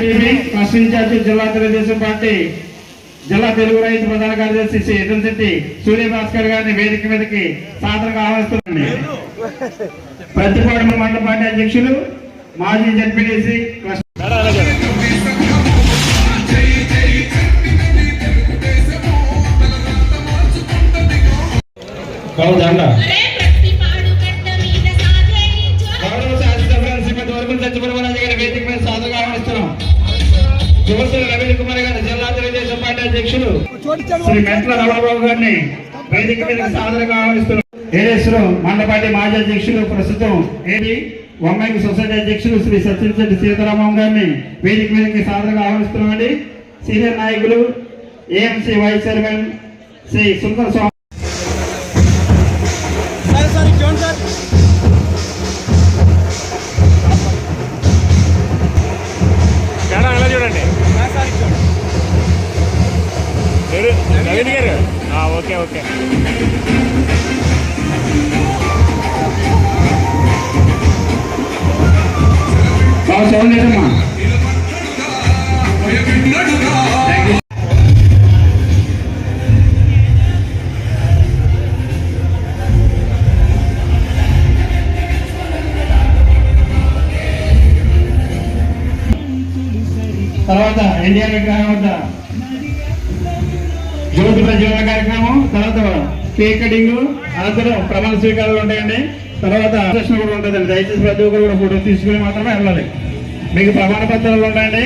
First incharge జిల్లా Telugu Desam party జిల్లా తెలుగు రైతు ప్రధాన కార్యదర్శి శ్రీ ఎదంశెట్టి సూర్య భాస్కర్ గారిని వేదిక మీదకి సాదరంగా ఆహ్వానిస్తున్నాండి ప్రతిపాడు మండల పార్టీ అధ్యక్షులు మాజీ జడ్పీటీసీ గౌరవ శ్రీమతి వరకుల సత్యప్రభరాజు గారి వేదిక మీద సాధుగా ఆహ్వానిస్తున్నాం. జోసుల రవీంద్ర కుమార్ గారు జిల్లా తెలుగుదేశం పార్టీ అధ్యక్షులు శ్రీ మెట్ల రమణబాబు గారిని వేదిక మీద సాధనగా ఆహ్వానిస్తున్నాం. ఏలేశ్వరం మండపాటి మాజీ అధ్యక్షులు ప్రస్తుతం ఏది వమ్మాయి సొసైటీ అధ్యక్షులు శ్రీ సత్యశెట్టి సీతారామం గారిని వేదిక మీదకి సాధనగా ఆహ్వానిస్తున్నామండి. సీనియర్ నాయకులు AMC vice chairman Shri Sundara Swamy. Okay okay తర్వాత ఎన్టీఆర్ విగ్రహం వద్ద జ్యోతి ప్రజ్వలన కార్యక్రమం తర్వాత కేక్ కటింగ్ అనంతరం ప్రమాణ స్వీకారాలు ఉంటాయండి. తర్వాత ప్రదర్శన కూడా ఉంటుందండి. దయచేసి ప్రతి ఒక్కరు కూడా ఫోటో తీసుకుని మాత్రమే వెళ్ళాలి. మీకు ప్రమాణ పత్రాలు ఉంటాయండి.